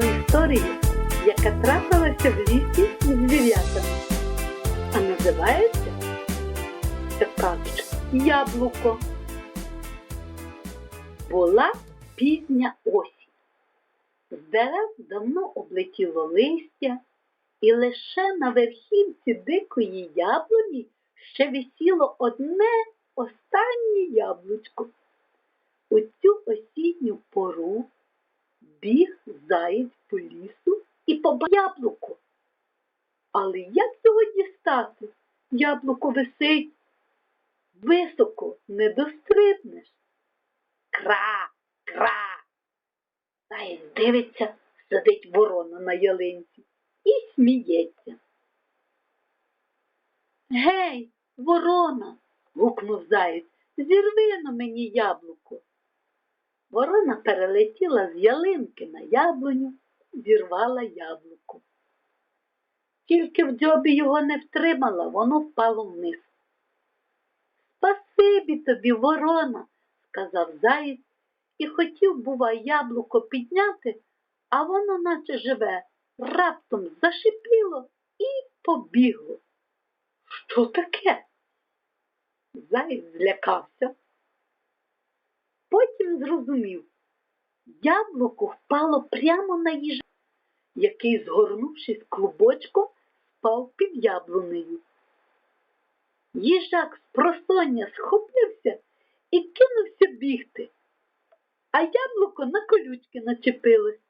історію, яка трапилася в лісі з звірятами. А називається ця Яблуко. Була пізня осінь. З дерев давно облетіло листя, і лише на верхівці дикої яблуні ще висіло одне останнє яблучко. У цю осінню пору біг заєць по лісу і побачив яблуко. Але як його дістати? Яблуко висить високо, не дострибнеш. Кра, кра. Заєць дивиться, сидить ворона на ялинці і сміється. Гей, ворона, гукнув заєць, зірви на мені яблуко. Ворона перелетіла з ялинки на яблуню, зірвала яблуко. Тільки в дзьобі його не втримала, воно впало вниз. Спасибі тобі, ворона, сказав заєць, і хотів, бува, яблуко підняти, а воно, наче живе, раптом зашипіло і побігло. Що таке? Заєць злякався. Зрозумів, яблуко впало прямо на їжа, який, згорнувшись клубочком, спав під яблунею. Їжак з просоння схопився і кинувся бігти, а яблуко на колючки начепилось.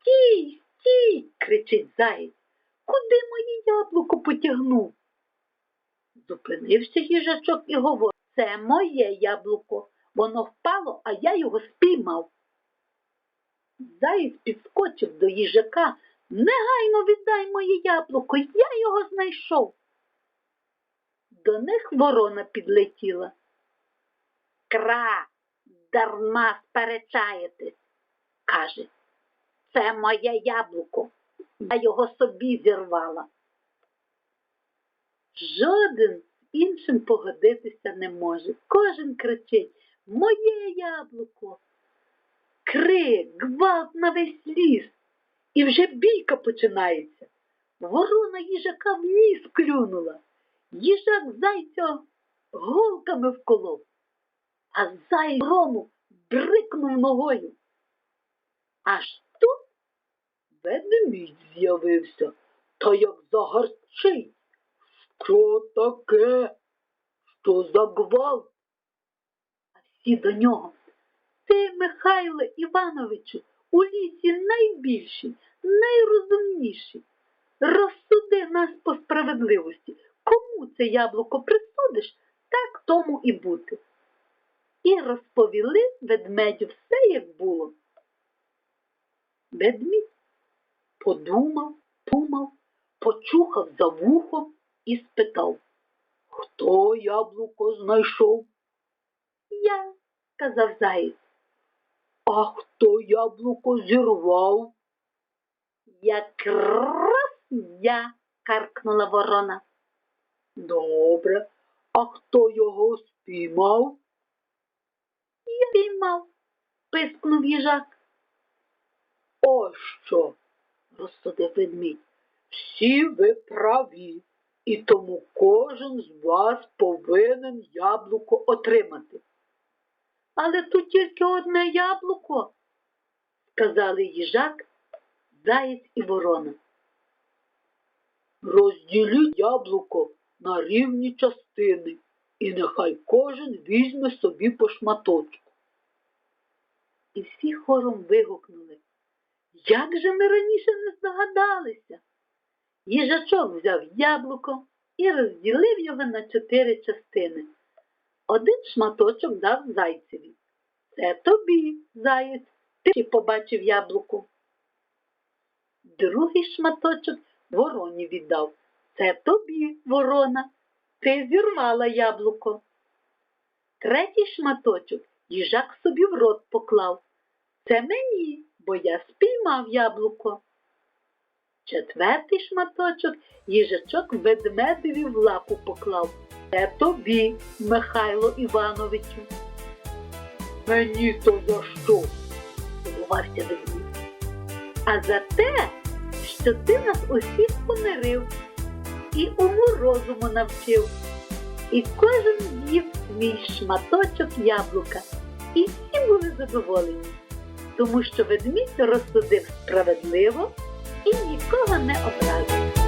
Стій, стій, кричить заєць. Куди моє яблуко потягнув? Зупинився їжачок і говорить, це моє яблуко. Воно впало, а я його спіймав. Заєць підскочив до їжака. Негайно віддай моє яблуко, я його знайшов. До них ворона підлетіла. Кра, дарма сперечаєтесь, каже. Це моє яблуко. Я його собі зірвала. Жоден з іншим погодитися не може. Кожен кричить Моє яблуко. Крик, гвалт на весь ліс. І вже бійка починається. Ворона їжака в ніс клюнула. Їжак зайця голками вколов, а зай грому брикнув ногою. Аж тут ведмідь з'явився, та як загарчить. Що таке? Що за гвалт? Всі до нього. Ти, Михайле Івановичу, у лісі найбільший, найрозумніший. Розсуди нас по справедливості. Кому це яблуко присудиш, так тому і бути. І розповіли ведмедю все, як було. Ведмідь подумав, думав, почухав за вухом і спитав, хто яблуко знайшов? Я, сказав заєць. А хто яблуко зірвав? Якраз я, каркнула ворона. Добре, а хто його спіймав? Я піймав, пискнув їжак. Ось що, розсудив ведмідь. Всі ви праві, і тому кожен з вас повинен яблуко отримати. Але тут тільки одне яблуко, сказали їжак, заєць і ворона. Розділіть яблуко на рівні частини, і нехай кожен візьме собі по шматочку. І всі хором вигукнули. Як же ми раніше не здогадалися? Їжачок взяв яблуко і розділив його на чотири частини. Один шматочок дав зайцеві. Це тобі, заєць, ти побачив яблуко. Другий шматочок вороні віддав. Це тобі, ворона, ти зірвала яблуко. Третій шматочок їжак собі в рот поклав. Це мені, бо я спіймав яблуко. Четвертий шматочок їжачок ведмедеві в лапу поклав. Це тобі, Михайло Івановичу. Мені то за що? здивувався ведмідь. а за те, що ти нас усіх помирив і уму розуму навчив. І кожен з'їв свій шматочок яблука, і всі були задоволені, тому що ведмідь розсудив справедливо і нікого не образив.